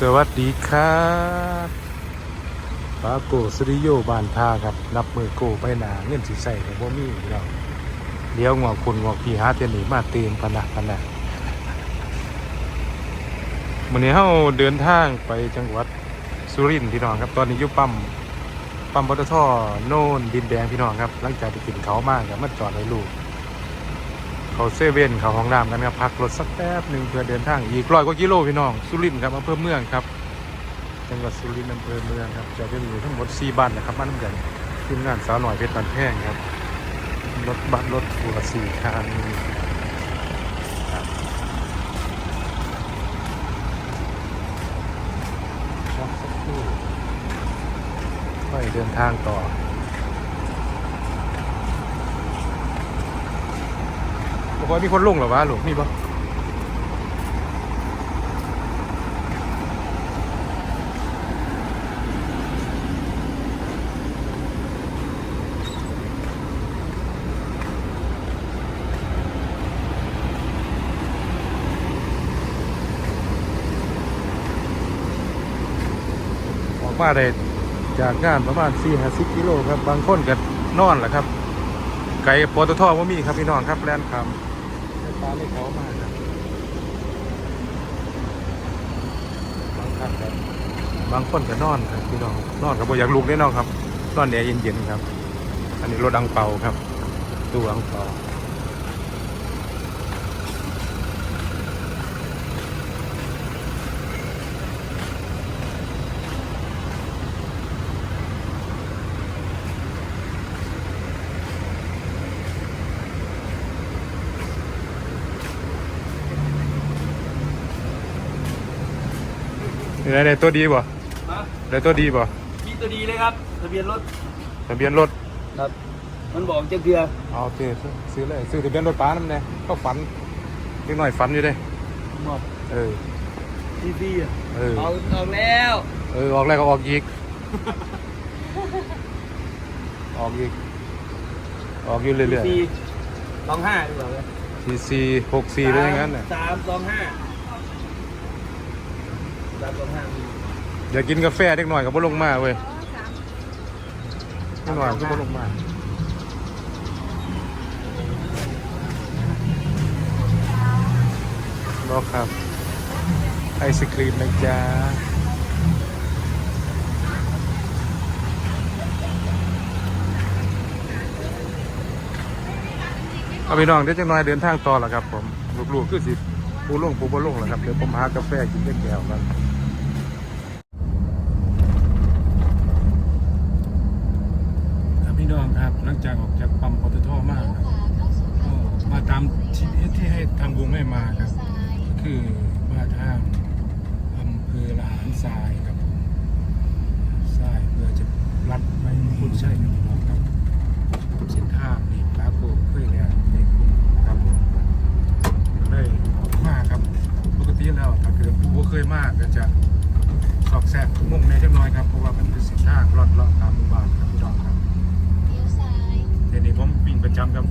สวัสดีครับปาโกสริโยบานทาครับนับมือโกไปหนาเงินสิใส่กับบ่มีเราเลี้ยวงอกคนงอพี่หาเตียนหนีมาเตีมพะนะพะนะวันนี้เฮาเดินทางไปจังหวัดสุรินทร์พี่น้องครับ ตอนนี้ยู่ปั๊มปั๊มปตทโน่นดินแดงพี่น้องครับ หลังจากไปกินเขามากครับมาจอดให้ลูก เขาเซเว่นเขาห้องน้ำกันครับพักรถสักแป๊บหนึ่งเพื่อเดินทางอีกร้อยกว่ากิโลพี่น้องสุรินทร์ครับอำเภอเมืองครับจังหวัดสุรินทร์อำเภอเมืองครับจะเป็นอยู่ทั้งหมด4บ้านนะครับบ้านน้ำกันทีมงานสาวหน่อยเพชรบันแพงครับรถบัสรถทัวร์สี่คันครับพักสักครู่ค่อยเดินทางต่อ บอกว่ามีคนลงหรอวะหลวงมีปะออกมาได้จากงานประมาณ 4 5 0กิโลครับ บางคนก็นอนแหละครับ ไก่ปตทว่ามีครับ พี่น้องครับแลนคำ ฟ้าไม่เขอมากครับางท่านครับบางคนก็นอนครับพี่น้องนอนกับบอยากลุกได้นอนครับนอนแดดเย็นๆครับ อันนี้รถอังเปาครับ ตู้อังเปา ได้ได้ตัวดีบ่ฮะได้ตัวดีบ่มีตัวดีเลยครับทะเบียนรถทะเบียนรถครับ มันบอกเจ้าเกียร์เอาโอเคซื้อซื้อเลยซื้อทะเบียนรถป้านั่นแน่ก็ฝันนิดหน่อยฝันอยู่เด้มอบเออ ทีซีอะเออ เอาออกแล้วเออออกแล้วก็ออกอีก ออกอีก ออกอยู่เรื่อยซีสองห้าดีกว่าเลยๆสี่สี่หกสี่เป็นอย่างนั้นน่ะสามสองห้า สามสองห้ามีอย่ากินกาแฟเด็กหน่อยกับบ่ลงมาเว้ยเด็กหน่อยก็บ่ลงมารอครับไอศครีมนะจ๊ะเอาพี่น้องเดี๋ยวจังน้อยเดินทางต่อแล้วครับผม ลูกๆคือสิ ปูล่งปูบ่ลงแล้วครับ เดี๋ยวผมหากาแฟกินเล็กแก้วกันครับพี่น้องครับ หลังจากออกจากปั๊มปตทมาก็มาตามที่ที่ให้ทางวงให้มาครับ คือมาทางอำเภอละหารทรายครับทรายเพื่อจะลัดไปคุณใช่ครับพี่น้องครับเส้นทางนี่ปรากเคยแล้วในคุณครับผมก็เลยออกมาครับปกติแล้วถ้าเกิดผู้ เคยมากก็จะสอกแซกมุ่งในจังน้อยครับเพราะว่ามันเป็นเส้นทางลอดเลาะตามหมู่บ้านครับพี่น้องครับเดี๋ยวนี้ผมวิ่งประจำครับ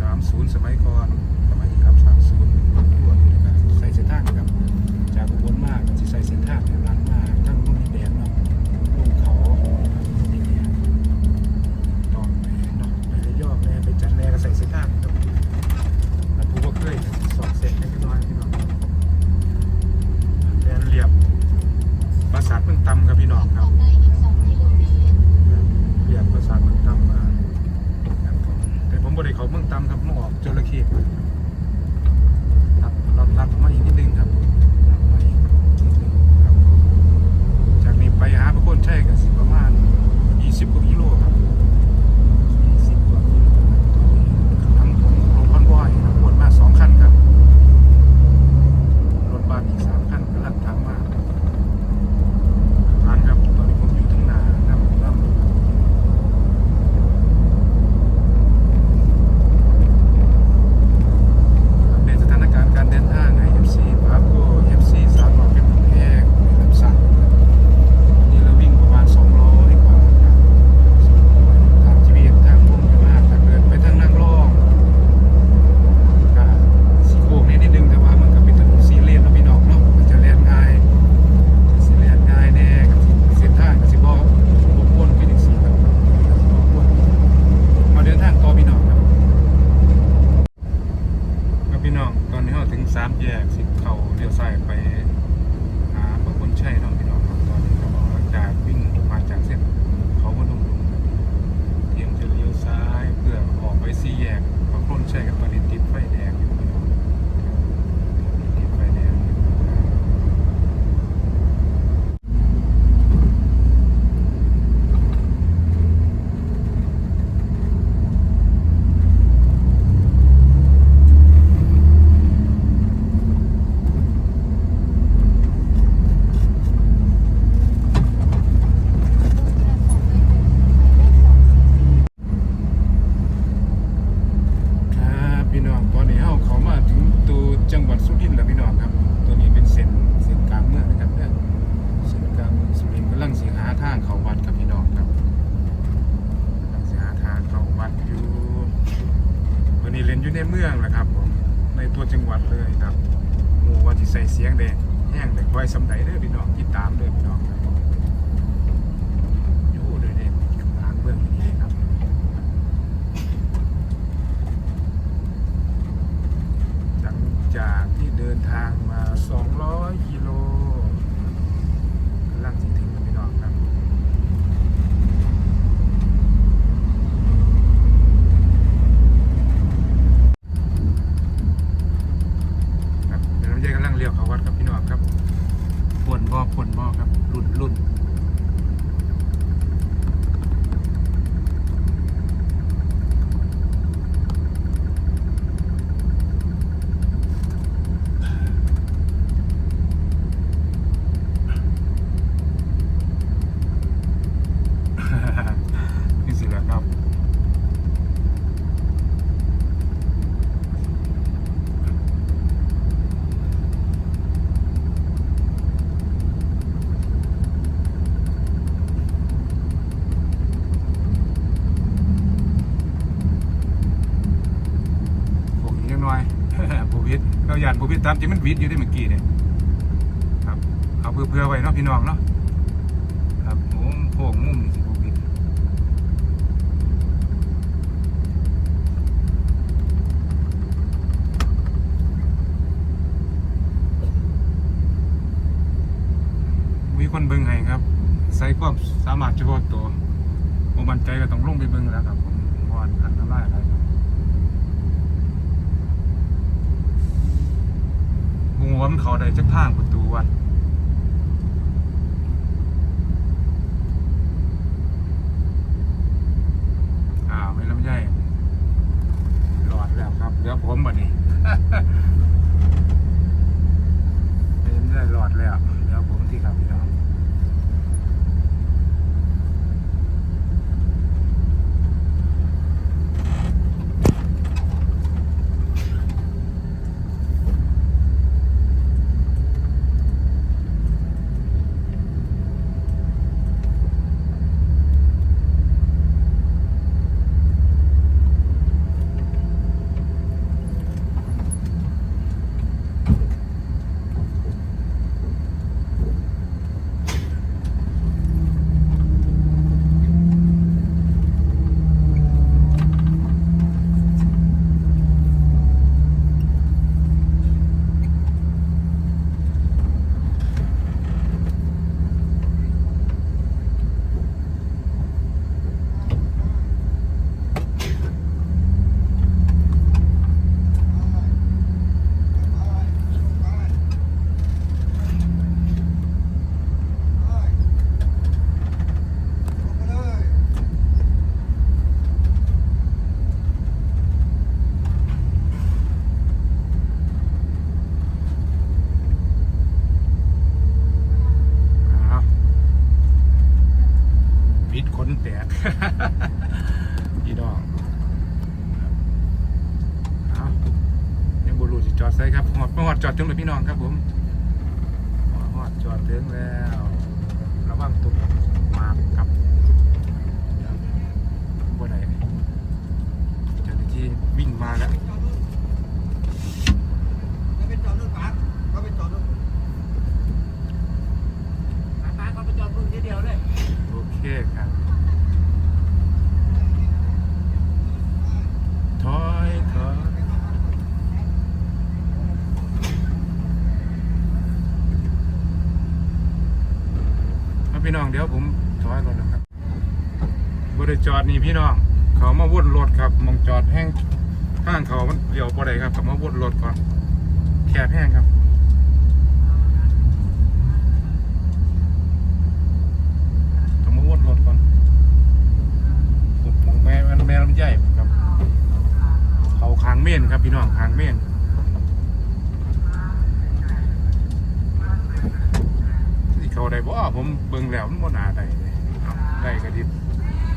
30 สมัยก่อนสมัยนี้ครับ30รถทั่วนี่นะครับใส่เส้นทางครับจากอุบลมากที่ใส่เส้นทางเนี่ยร้า นใช้กับตอนนี้ติดไฟแดงะครับผมในตัวจังหวัดเลยครับหมู่วัาที่ใส่เสียงเด่นแห้งแดงค่อยสำไดเด้อพี่น้องติดตามเด้อพี่น้องอยู่เลยเด็นทางเบื้องนี้ครับหลังจากที่เดินทางมา 200 เราหยาดบูวิทตามจริงมันวิทอยู่ได้เมื่อกี้เนี่ยครับเอาเพื่อเพื่อไว้เนาะพี่น้องเนาะครับโอ้โหมุมนี่สิบูวิทมีคนเบิ่งให้ครับ ใส่ความสามารถเฉพาะตัวผมมั่นใจก็ต้องลงไปเบิ่งแล้วครับผมวอนอันตรายอะไรครับ งวมันเขาได้จักทางประตูวัดอ้าวไม่ลำไยหลอดแล้วครับ เดี๋ยวผมบัดนี้ ไม่ลำไยหลอดแล้ว เดี๋ยวผมที่ครับพี่น้อง อ้าววิดขนแตก พี่น้องเอายังบรูสิจอด ใส่ครับหอดหอดจอดถึงเลยพี่น้องครับผมหอดหอดจอดถึงแล้วระวังตุกหมากครับเดี๋ยวบ่ได้เจ้าหน้าที่วิ่งมาแล้วเขาไปจอดรถปั๊บเขาไปจอดรถปั๊บเขาไปจอดรถทีเดียวเลย โอเคครับถอยถอยเอาพี่น้องเดี๋ยวผมถอยรถนะครับบริจอด นี่พี่น้อง เขามาวนรถครับมองจอดแห้งห้างเขามันเดี่ยวบ่ได้ครับเขามาวนรถก่อนแคบแห้งครับต้องมาวนรถก่อนผมมองแม่มันแม่ลำใหญ่ครับ เขาคางเม่นครับพี่น้องคางเม่นที่เขาได้บ่ผมเบิ่งแล้วมันบ่น่าได้ได้ก็ดิ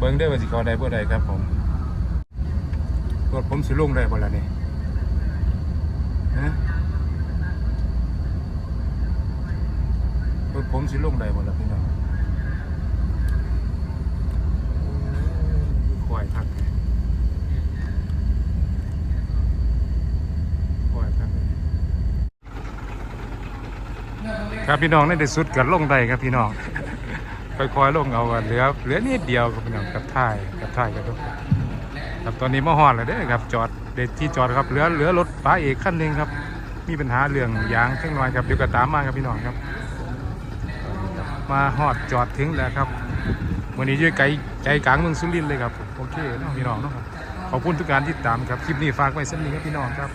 เบิ้งได้ว่าสิเขาได้บ่ได้ครับผมรถผมสิลงได้บ่ล่ะนี่ฮะรถผมสิลงได้บ่ล่ะพี่น้องควายทักควายทักครับพี่น้องในที่สุดก็ลงได้ครับพี่น้อง ค่อยๆลงเอาอะเหลือเหลือนิดเดียวครับพี่น้องกับท้ายกับท้ายกับรถครับตอนนี้มาฮอดแล้วเด้อครับจอดเด็ดที่จอดครับเหลือเหลือรถป้าเอกคันหนึ่งครับ มีปัญหาเรื่องยางเล็กน้อยครับเดี๋ยวก็ตามมาครับพี่น้องครับ มาฮอดจอดถึงแล้วครับวันนี้ยู่ไกลใจกลางเมืองสุรินทร์เลยครับโอเคเนาะพี่น้องเนาะครับขอบคุณทุกการที่ตามครับคลิปนี้ฝากไว้สักนิดครับพี่น้องครับ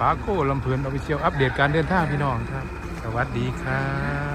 ปาโก้ลำเพลินออฟฟิเชียลอัปเดตการเดินทางพี่น้องครับ สวัสดีครับ